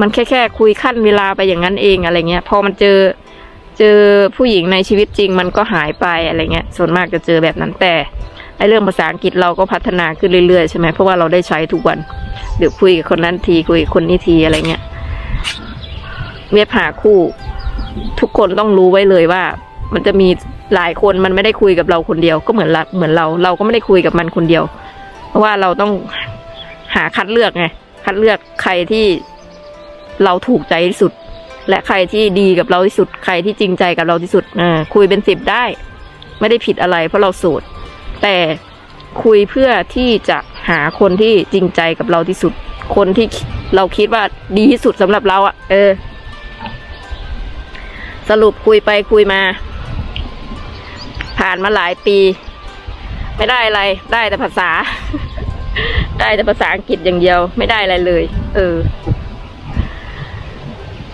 มันแค่แค่คุยขั้นเวลาไปอย่างนั้นเองอะไรเงี้ย พอมันเจอเจอผู้หญิงในชีวิตจริงมันก็หายไปอะไรเงี้ย ส่วนมากจะเจอแบบนั้นแต่ไอเรื่องภาษาอังกฤษเราก็พัฒนาขึ้นเรื่อยๆใช่ไหมเพราะว่าเราได้ใช้ทุกวัน เดี๋ยวคุยกับคนนั้นทีคุยกับคนนี้ทีอะไรเงี้ยเว็บหาคู่ ทุกคนต้องรู้ไว้เลยว่า มันจะมีหลายคนมันไม่ได้คุยกับเราคนเดียว ก็เหมือนเราเหมือนเรา เราก็ไม่ได้คุยกับมันคนเดียว เพราะว่าเราต้องหาคัดเลือกไงคัดเลือกใครที่ เราถูกใจที่สุด และใครที่ดีกับเราที่สุด ใครที่จริงใจกับเราที่สุดอคุยเป็นสิบได้ ไม่ได้ผิดอะไร เพราะเราโสดแต่คุยเพื่อที่จะหาคนที่จริงใจกับเราที่สุด คนที่เราคิดว่าดีที่สุดสำหรับเราอะ่ะ เออ สรุปคุยไปคุยมา ผ่านมาหลายปี ไม่ได้อะไร ได้แต่ภาษา ได้แต่ภาษาอังกฤษอย่างเดียว ไม่ได้อะไรเลย เออ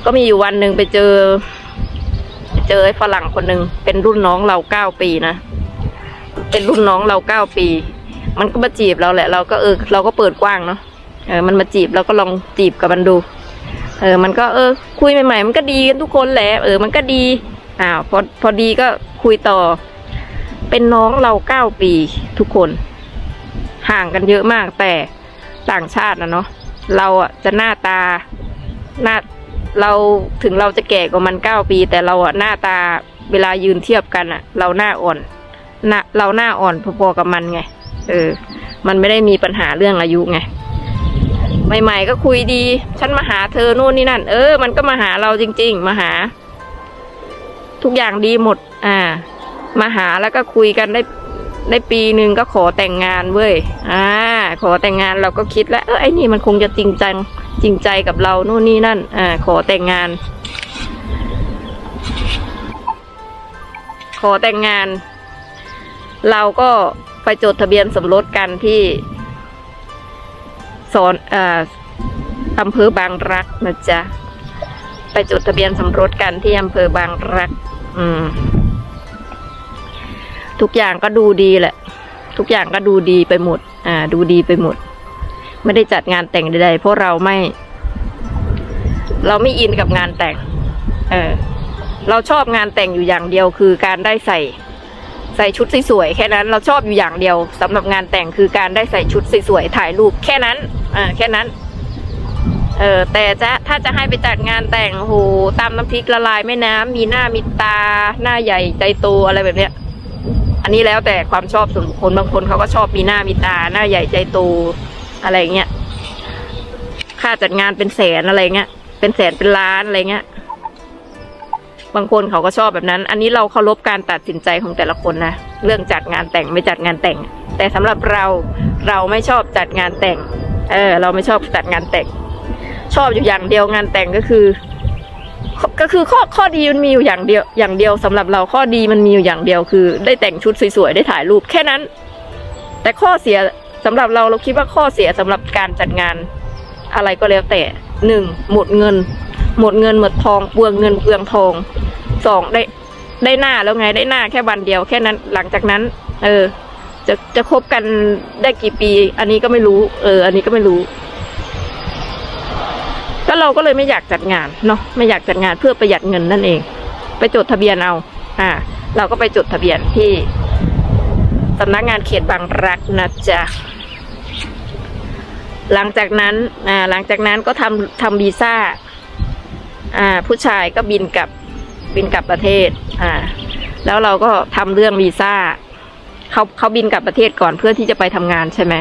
ก็มีอยู่วันหนึ่งไปเจอ เจอไอ้ฝรั่งคนหนึ่งเป็นรุ่นน้องเราเก้าปีนะเป็นรุ่นน้องเราเก้าปี มันก็มาจีบเราแหละ เราก็เออ เราก็เปิดกว้างเนาะเออมันมาจีบเราก็ลองจีบกับมันดู เออ มันก็เออ คุยใหม่ๆ มันก็ดีกันทุกคนแหละเออมันก็ดีอ้าวพอพอดีก็คุยต่อ เป็นน้องเราเก้าปีทุกคน ห่างกันเยอะมากแต่ต่างชาตินะเนาะเราอะจะหน้าตาหน้า เราถึงเราจะแก่กว่ามันเก้าปี แต่เราอะหน้าตาเวลายืนเทียบกันอะเราหน้าอ่อนหน้าเราหน้าอ่อนพอๆกับมันไง เออ มันไม่ได้มีปัญหาเรื่องอายุไงใหม่ๆก็คุยดี ฉันมาหาเธอนู่นนี่นั่น เออ มันก็มาหาเราจริง ๆ มาหา ทุกอย่างดีหมด อ่า มาหาแล้วก็คุยกันได้ได้ปีหนึ่งก็ขอแต่งงานเว้ย อ่า ขอแต่งงานเราก็คิดแล้ว เออไอ้นี่มันคงจะจริงจัง จริงใจกับเรานู่นนี่นั่น อ่า ขอแต่งงาน ขอแต่งงาน เราก็ไปจดทะเบียนสมรสกันที่สอนอ่ออำเภอบางรักนะจ๊ะ ไปจดทะเบียนสมรสกันที่อำเภอบางรัก อืม ทุกอย่างก็ดูดีแหละ ทุกอย่างก็ดูดีไปหมด อ่า ดูดีไปหมด ไม่ได้จัดงานแต่งใดๆเพราะเราไม่ เราไม่อินกับงานแต่ง เออ เราชอบงานแต่งอยู่อย่างเดียวคือการได้ใส่ ใส่ชุดสวยๆแค่นั้นเราชอบอยู่อย่างเดียวสำหรับงานแต่งคือการได้ใส่ชุดสวยๆถ่ายรูปแค่นั้นอ่าแค่นั้น เออแต่จะถ้าจะให้ไปจัดงานแต่งโอ้โหตามน้ำพริกละลายแม่น้ำมีหน้ามีตา หน้าใหญ่ใจโตอะไรแบบเนี้ยอันนี้แล้วแต่ความชอบส่วนบุคคลบางคนเขาก็ชอบมีหน้ามีตา หน้าใหญ่ใจโต อะไรเงี้ย ค่าจัดงานเป็นแสนอะไรเงี้ย เป็นแสนเป็นล้านอะไรเงี้ย บางคนเขาก็ชอบแบบนั้น อันนี้เราเคารพการตัดสินใจของแต่ละคนนะ เรื่องจัดงานแต่งไม่จัดงานแต่ง แต่สำหรับเราเราไม่ชอบจัดงานแต่ง เออ เราไม่ชอบจัดงานแต่ง ชอบอยู่อย่างเดียวงานแต่งก็คือก็คือข้อข้อดีมันมีอยู่อย่างเดียวอย่างเดียวสำหรับเราข้อดีมันมีอยู่อย่างเดียวคือ ได้แต่งชุดสวยๆได้ถ่ายรูปแค่นั้น แต่ข้อเสีย สำหรับเราเราคิดว่าข้อเสียสำหรับการจัดงานอะไรก็แล้วแต่หนึ่งหมดเงิน หมดเงินหมดทองเปลืองเงินเปลืองทองสองได้ได้หน้าแล้วไงได้หน้าแค่วันเดียวแค่นั้นหลังจากนั้น เออ จะจะคบกันได้กี่ปี อันนี้ก็ไม่รู้ เออ อันนี้ก็ไม่รู้ก็เราก็เลยไม่อยากจัดงานเนาะไม่อยากจัดงานเพื่อประหยัดเงินนั่นเอง ไปจดทะเบียนเอา อ่า เราก็ไปจดทะเบียนที่สำนักงานเขตบางรักนะจ๊ะ หลังจากนั้นอ่าหลังจากนั้นก็ทำทำวีซ่าอ่าผู้ชายก็บินกลับบินกลับประเทศอ่าแล้วเราก็ทำเรื่องวีซ่าเขาเขาบินกลับประเทศก่อนเพื่อที่จะไปทำงานใช่ไหม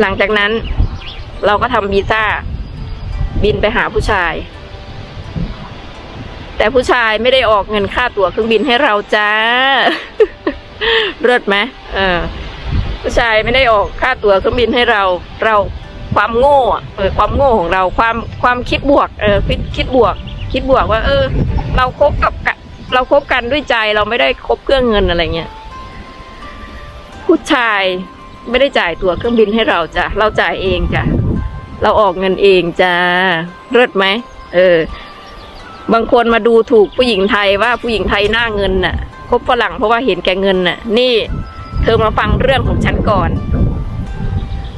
หลังจากนั้นเราก็ทำวีซ่าบินไปหาผู้ชาย แต่ผู้ชายไม่ได้ออกเงินค่าตั๋วเครื่องบินให้เราจ้าเลิศไหมเออ ผู้ชายไม่ได้ออกค่าตั๋วเครื่องบินให้เรา เราความโง่เออความโง่ของเราความความคิดบวกเออคิดคิดบวก คิดบวกว่า เออ เราคบกับเราคบกันด้วยใจเราไม่ได้คบเพื่อเงินอะไรเงี้ยผู้ชายไม่ได้จ่ายตั๋วเครื่องบินให้เราจ้ะเราจ่ายเองจ้ะเราออกเงินเองจ้าเลิศไหมเออ บางคนมาดูถูกผู้หญิงไทยว่าผู้หญิงไทยหน้าเงินน่ะคบฝรั่งเพราะว่าเห็นแก่เงินน่ะ นี่ เธอมาฟังเรื่องของฉันก่อน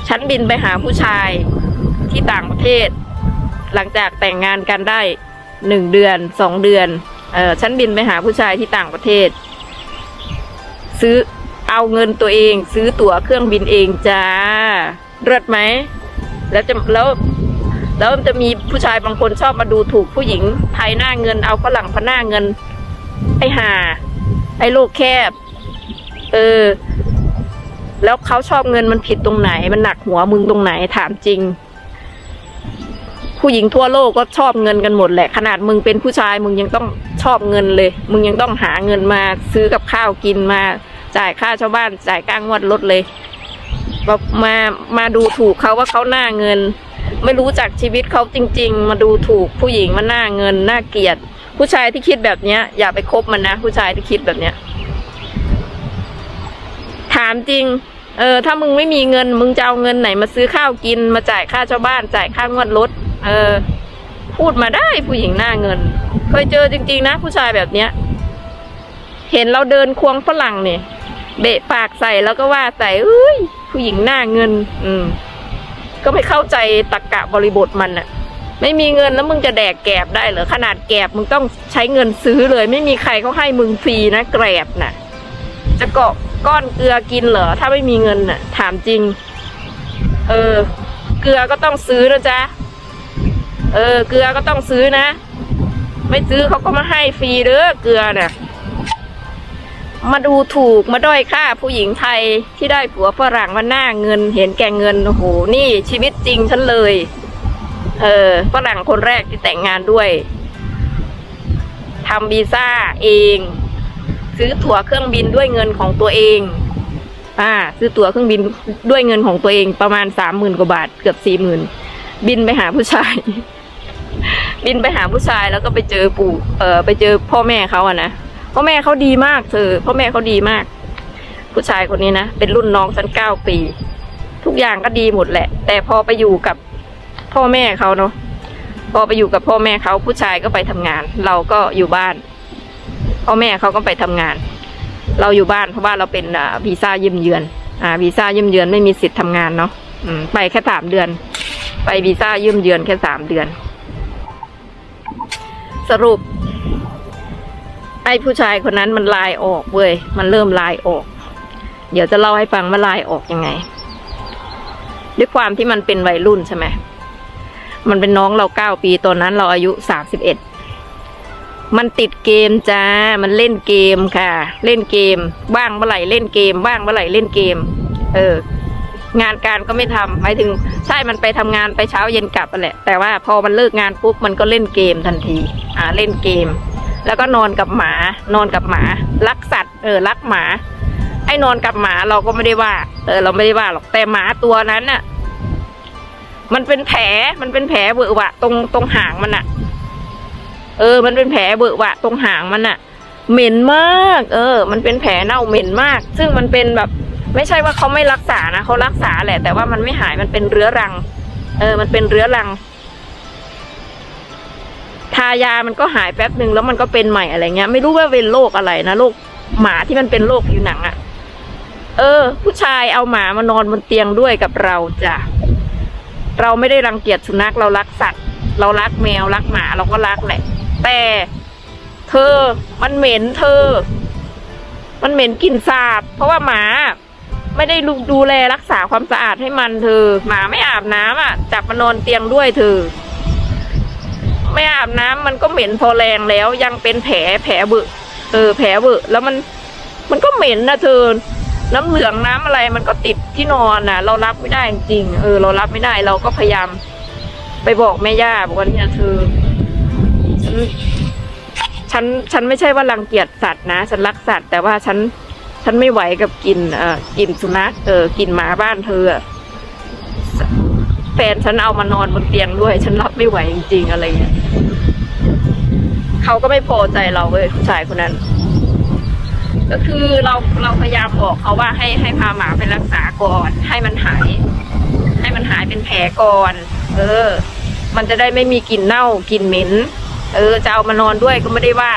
ฉันบินไปหาผู้ชายที่ต่างประเทศ หลังจากแต่งงานกันได้หนึ่งเดือนสองเดือน เออฉันบินไปหาผู้ชายที่ต่างประเทศ ซื้อเอาเงินตัวเอง ซื้อตั๋วเครื่องบินเองจ้าเลิศไหม แล้วจะแล้วแล้วจะมีผู้ชายบางคนชอบมาดูถูกผู้หญิงไทยหน้าเงินเอาฝรั่งพหน้าเงิน ไอ้ห่าไอ้โลกแคบ เออ แล้วเขาชอบเงินมันผิดตรงไหน มันหนักหัวมึงตรงไหนถามจริง ผู้หญิงทั่วโลกก็ชอบเงินกันหมดแหละ ขนาดมึงเป็นผู้ชาย มึงยังต้องชอบเงินเลย มึงยังต้องหาเงินมาซื้อกับข้าวกินมา จ่ายค่าชาวบ้านจ่ายก้างวดรถเลยแบบมามาดูถูกเขาว่าเขาหน้าเงิน ไม่รู้จักชีวิตเขาจริง ๆ มาดูถูกผู้หญิงมาหน้าเงินหน้าเกียด ผู้ชายที่คิดแบบเนี้ย อย่าไปคบมันนะ ผู้ชายที่คิดแบบเนี้ยามจริง เออ ถ้ามึงไม่มีเงิน มึงจะเอาเงินไหนมาซื้อข้าวกิน มาจ่ายค่าชาวบ้าน จ่ายค่างวดรถ เออ พูดมาได้ผู้หญิงหน้าเงิน เคยเจอจริง ๆ นะ ผู้ชายแบบเนี้ย เห็นเราเดินควงฝรั่งเนี่ย เบะปากใส่แล้วก็ว่าใส่เอ้ย ผู้หญิงหน้าเงิน อืม ก็ไม่เข้าใจตรกกะบริบทมันอะไม่มีเงินแล้วมึงจะแดกแกบได้เหรอขนาดแกบมึงต้องใช้เงินซื้อเลย ไม่มีใครเขาให้มึงฟรีนะแกรบน่ะ จะเกาะ ก้อนเกลือกินเหรอ ถ้าไม่มีเงินน่ะ ถามจริง เออ เกลือก็ต้องซื้อนะจ๊ะ เออ เกลือก็ต้องซื้อนะ ไม่ซื้อเขาก็มาให้ฟรีเด้อเกลือน่ะ มาดูถูกมาด้อยค่าผู้หญิงไทยที่ได้ผัวฝรั่งมาหน้าเงิน เห็นแก่เงินโอ้โหนี่ชีวิตจริงฉันเลย เออฝรั่งคนแรกที่แต่งงานด้วยทำวีซ่าเอง ซื้อตั๋วเครื่องบินด้วยเงินของตัวเอง อ่า ซื้อตั๋วเครื่องบินด้วยเงินของตัวเองประมาณสามหมื่นกว่าบาท เกือบสี่หมื่นบินไปหาผู้ชาย บินไปหาผู้ชายแล้วก็ไปเจอปู่ เออไปเจอพ่อแม่เขาอะนะพ่อแม่เขาดีมากเธอ พ่อแม่เขาดีมาก ผู้ชายคนนี้นะเป็นรุ่นน้องฉันเก้าปี ทุกอย่างก็ดีหมดแหละ แต่พอไปอยู่กับพ่อแม่เขาเนาะพอไปอยู่กับพ่อแม่เขาผู้ชายก็ไปทำงาน เราก็อยู่บ้าน พ่อแม่เขาก็ไปทำงาน เราอยู่บ้านเพราะว่าเราเป็นวีซ่าเยี่ยมเยือน อ่าวีซ่าเยี่ยมเยือนไม่มีสิทธิ์ทำงานเนาะอืมไปแค่สามเดือน ไปวีซ่าเยี่ยมเยือนแค่สามเดือน สรุป ไอ้ผู้ชายคนนั้นมันลายออกเว้ยมันเริ่มลายออก เดี๋ยวจะเล่าให้ฟังว่าลายออกยังไง ด้วยความที่มันเป็นวัยรุ่นใช่ไหมมันเป็นน้องเราเก้าปีตอนนั้นเราอายุสามสิบเอ็ด มันติดเกมจ้า มันเล่นเกมค่ะ เล่นเกมว่างเมื่อไหร่เล่นเกมว่างเมื่อไหร่เล่นเกม เออ งานการก็ไม่ทำหมายถึงใช่มันไปทำงานไปเช้าเย็นกลับแหละ แต่ว่าพอมันเลิกงานปุ๊บมันก็เล่นเกมทันที อ่าเล่นเกม แล้วก็นอนกับหมา นอนกับหมา รักสัตว์เออรักหมาไอ้นอนกับหมาเราก็ไม่ได้ว่า เออ เราไม่ได้ว่าหรอกแต่หมาตัวนั้นน่ะ มันเป็นแผลมันเป็นแผลเวอะหวะตรงตรงหางมันอะ เออ มันเป็นแผลเวอะหวะตรงหางมันอะเหม็นมาก เออ มันเป็นแผลเน่าเหม็นมาก ซึ่งมันเป็นแบบ ไม่ใช่ว่าเขาไม่รักษานะเขารักษาแหละ แต่ว่ามันไม่หายมันเป็นเรื้อรัง เออ มันเป็นเรื้อรัง ทายามันก็หายแป๊บหนึ่งแล้วมันก็เป็นใหม่อะไรเงี้ย ไม่รู้ว่าเป็นโรคอะไรนะโรคหมาที่มันเป็นโรคผิวหนังอะเออ ผู้ชายเอาหมามานอนบนเตียงด้วยกับเราจ้ะเราไม่ได้รังเกียจสุนัขเรารักสัตว์ เรารักแมวรักหมาเราก็รักแหละ แต่เธอมันเหม็นเธอ มันเหม็นกลิ่นสาบ เพราะว่าหมาไม่ได้ดูดูแลรักษาความสะอาดให้มันเธอ หมาไม่อาบน้ำอะ จับมานอนเตียงด้วยเธอ ไม่อาบน้ำมันก็เหม็นพอแรงแล้วยังเป็นแผลแผลเบึเออ แผลเบึแล้วมันมันก็เหม็นนะเธอ น้ำเหลืองน้ำอะไรมันก็ติดที่นอนน่ะ เรารับไม่ได้จริงเออ เรารับไม่ได้เราก็พยายาม ไปบอกแม่ย่าบอกว่าเนี่ยเธอ ฉันฉันฉันไม่ใช่ว่ารังเกียจสัตว์นะ ฉันรักสัตว์แต่ว่าฉันฉันไม่ไหวกับกลินเอ่อกลิ่นสุนัขเออกลิ่นหมาบ้านเธอแฟนฉันเอามานอนบนเตียงด้วย ฉันรับไม่ไหวจริง ๆ อะไรเงี้ยเขาก็ไม่พอใจเราเลยผู้ชายคนนั้น ก็คือเราเราพยายามบอกเขาว่าให้ให้พาหมาไปรักษาก่อน ให้มันหาย ให้มันหายเป็นแผลก่อน เออ มันจะได้ไม่มีกลิ่นเน่ากลิ่นเหม็น เออจะเอามานอนด้วยก็ไม่ได้ว่า